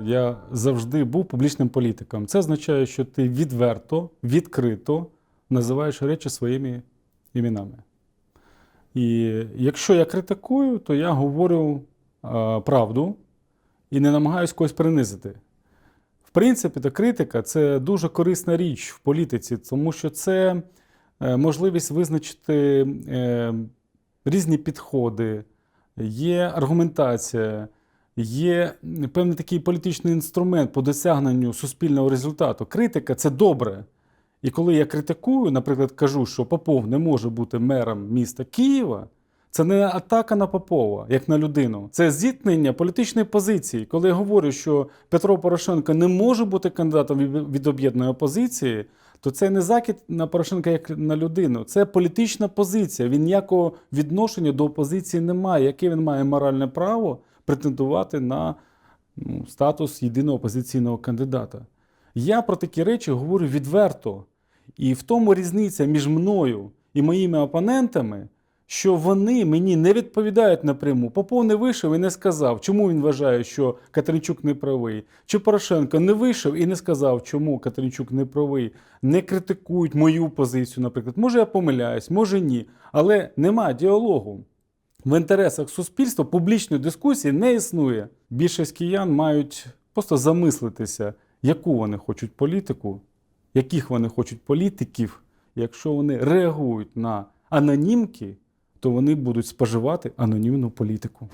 Я завжди був публічним політиком. Це означає, що ти відверто, відкрито називаєш речі своїми іменами. І якщо я критикую, то я говорю е, правду і не намагаюсь когось принизити. В принципі, то критика це дуже корисна річ в політиці, тому що це е, можливість визначити е, різні підходи, є аргументація, є певний такий політичний інструмент по досягненню суспільного результату. Критика це добре. І коли я критикую, наприклад, кажу, що Попов не може бути мером міста Києва, це не атака на Попова, як на людину. Це зіткнення політичної позиції. Коли я говорю, що Петро Порошенко не може бути кандидатом від- об'єднаної опозиції, то це не закид на Порошенка як на людину. Це політична позиція. Він ніякого відношення до опозиції не має. Яке він має моральне право претендувати на ну, статус єдиного опозиційного кандидата? Я про такі речі говорю відверто. І в тому різниця між мною і моїми опонентами, що вони мені не відповідають напряму. Попов не вийшов і не сказав, чому він вважає, що Катеринчук не правий. Чи Порошенко не вийшов і не сказав, чому Катеринчук не правий. Не критикують мою позицію, наприклад. Може, я помиляюсь, може ні. Але нема діалогу. В інтересах суспільства публічної дискусії не існує. Більшість киян мають просто замислитися, яку вони хочуть політику, яких вони хочуть політиків. Якщо вони реагують на анонімки, то вони будуть споживати анонімну політику.